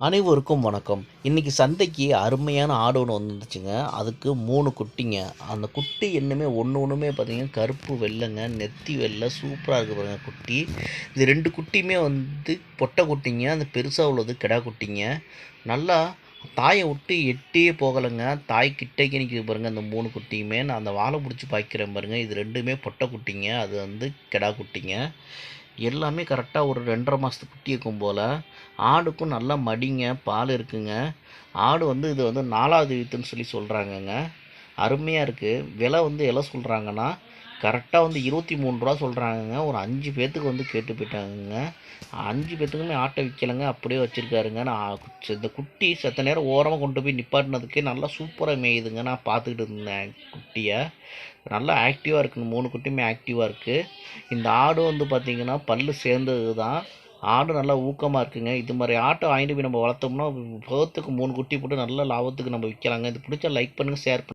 அனைவருக்கும் வணக்கம். இன்றைக்கி சந்தைக்கு அருமையான ஆடு ஒன்று வந்துச்சுங்க. அதுக்கு மூணு குட்டிங்க. அந்த குட்டி என்னமே ஒன்று ஒன்றுமே பார்த்திங்கன்னா கருப்பு வெள்ளைங்க நெத்தி வெள்ளை சூப்பராக இருக்குது பாருங்க குட்டி. இது ரெண்டு குட்டியுமே வந்து பொட்டை குட்டிங்க. அந்த பெருசாக உள்ளது கிடா குட்டிங்க. நல்லா தாயை விட்டு எட்டியே போகலைங்க. தாய் கிட்டேக்கு நிற்கிது பாருங்கள் அந்த மூணு குட்டியுமே. நான் அந்த வாழை பிடிச்சி பாய்க்கிறேன் பாருங்கள் இது ரெண்டுமே பொட்டை குட்டிங்க. அது வந்து கிடா குட்டிங்க. எல்லாமே கரெக்டாக ஒரு ரெண்டரை மாதத்து குட்டி இருக்கும் போல். ஆடுக்கும் நல்லா மடிங்க பால் இருக்குங்க. ஆடு வந்து இது வந்து நாலாவது வித்துன்னு சொல்லி சொல்கிறாங்கங்க அருமையாக இருக்குது விலை வந்து எவ்வளோ சொல்கிறாங்கன்னா கரெக்டாக வந்து இருபத்தி மூணு ரூபா சொல்கிறாங்கங்க ஒரு அஞ்சு பேர்த்துக்கு வந்து கேட்டு போயிட்டாங்கங்க. அஞ்சு பேர்த்துக்குமே ஆட்டை விற்கலைங்க அப்படியே வச்சுருக்காருங்க. நான் இந்த குட்டி செத்த நேரம் ஓரமாக கொண்டு போய் நிப்பாட்டினதுக்கு நல்லா சூப்பராக மேயுதுங்க. நான் பார்த்துக்கிட்டு இருந்தேன் குட்டியை. நல்லா ஆக்டிவாக இருக்குங்க. மூணு குட்டியுமே ஆக்டிவாக இருக்குது இந்த ஆடு வந்து பார்த்திங்கன்னா பல் சேர்ந்தது தான் ஆடு நல்லா ஊக்கமாக இருக்குங்க. இது மாதிரி ஆட்டை வாங்கிட்டு போய் நம்ம வளர்த்தோம்னா போகத்துக்கு மூணு குட்டி போட்டு நல்ல லாபத்துக்கு நம்ம விற்கலாங்க. இது பிடிச்சா லைக் பண்ணுங்கள் ஷேர் பண்ணுங்கள்